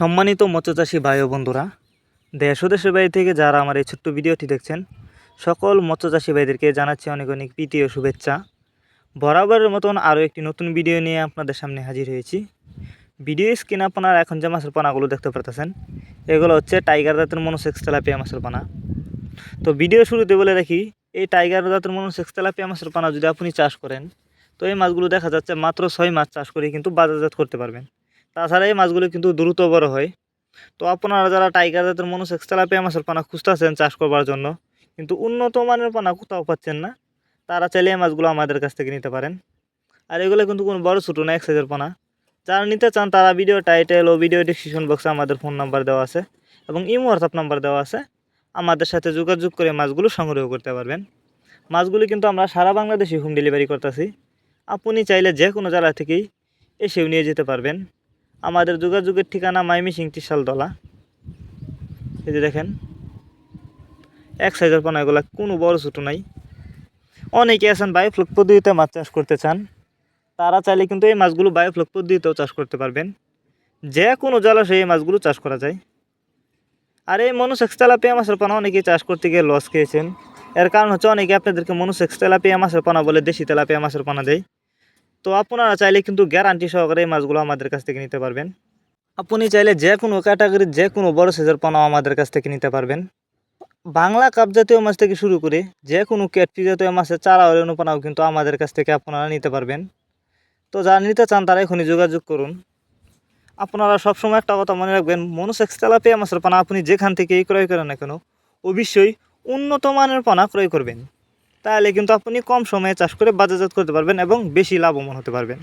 সম্মানিত মৎস্যচাষী ভাই ও বন্ধুরা, দেশ ও দেশের বাইরে থেকে যারা আমার এই ছোট্ট ভিডিওটি দেখছেন, সকল মৎস্যচাষী ভাইদেরকে জানাচ্ছি অনেক অনেক প্রীতি ও শুভেচ্ছা। বরাবরের মতন আরও একটি নতুন ভিডিও নিয়ে আপনাদের সামনে হাজির হয়েছি। ভিডিও স্ক্রিনে আপনারা এখন যে মাছের পানাগুলো দেখতে পারতেছেন, এগুলো হচ্ছে টাইগার জাতের মনোসেক্স তেলাপিয়া মাছের পানা। তো ভিডিও শুরুতে বলে রাখি, এই টাইগার জাতের মনোসেক্স তেলাপিয়া মাছের পানা যদি আপনি চাষ করেন, তো এই মাছগুলো দেখা যাচ্ছে মাত্র ছয় মাছ চাষ করে কিন্তু বাজারজাত করতে পারবেন। তাছাড়া এই মাছগুলো কিন্তু দ্রুত বড় হয়। তো আপনারা যারা টাইগার জাতের মনোসেক্স তেলাপিয়া মাছের পানা খুঁজতেছেন চাষ করবার জন্য, কিন্তু উন্নত মানের পানা কোথাও পাচ্ছেন না, তারা চাইলে এই মাছগুলো আমাদের কাছ থেকে নিতে পারেন। আর এগুলো কিন্তু কোনো বড় ছোটো না, এক সাইজের পানা। যারা নিতে চান, তারা ভিডিও টাইটেল ও ভিডিও ডিসক্রিপশন বক্সে আমাদের ফোন নাম্বার দেওয়া আছে এবং ইমো হোয়াটসঅ্যাপ নাম্বার দেওয়া আছে। আমাদের সাথে যোগাযোগ করে মাছগুলো সংগ্রহ করতে পারবেন। মাছগুলি কিন্তু আমরা সারা বাংলাদেশে হোম ডেলিভারি করতেছি। আপনি চাইলে যে কোনো জেলা থেকেই এসেও নিয়ে যেতে পারবেন। আমাদের যোগাযোগের ঠিকানা মাইমিসিং ত্রিশালতলা এই যে দেখেন, এক সাইজের পানা, এগুলা কোনো বড় ছোটো নাই। অনেকে আছেন বায়োফ্লক পদ্ধতিতে মাছ চাষ করতে চান। তারা চাইলে কিন্তু এই মাছগুলো বায়োফ্লক পদ্ধতিতেও চাষ করতে পারবেন। যে কোনো জলাশয়ে এই মাছগুলো চাষ করা যায়। আর এই মনোসেক্স তেলাপিয়া মাছের পানা অনেকেই চাষ করতে গিয়ে লস খেয়েছেন। এর কারণ হচ্ছে অনেকে আপনাদেরকে মনোসেক্স তেলাপিয়া মাছের পানা বলে দেশি তেলাপিয়া মাছের পানা দেয়। তো আপনারা চাইলে কিন্তু গ্যারান্টি সহকারে এই মাছগুলো আমাদের কাছ থেকে নিতে পারবেন। আপনি চাইলে যে কোনো ক্যাটাগরির যে কোনো বড় সাইজের পানাও আমাদের কাছ থেকে নিতে পারবেন। বাংলা কাপ জাতীয় মাছ থেকে শুরু করে যে কোনো ক্যাটফি জাতীয় মাছের চারা অরণ্য পানাও কিন্তু আমাদের কাছ থেকে আপনারা নিতে পারবেন। তো যারা নিতে চান তারা এখনই যোগাযোগ করুন। আপনারা সবসময় একটা কথা মনে রাখবেন মনোসেক্স তেলাপিয়া মাছের পানা আপনি যেখান থেকেই ক্রয় করেন না কেন, অবশ্যই উন্নত মানের পানা ক্রয় করবেন। তাহলে কিন্তু আপনি কম সময়ে চাষ করে বাজারজাত করতে পারবেন এবং বেশি লাভবান হতে পারবেন।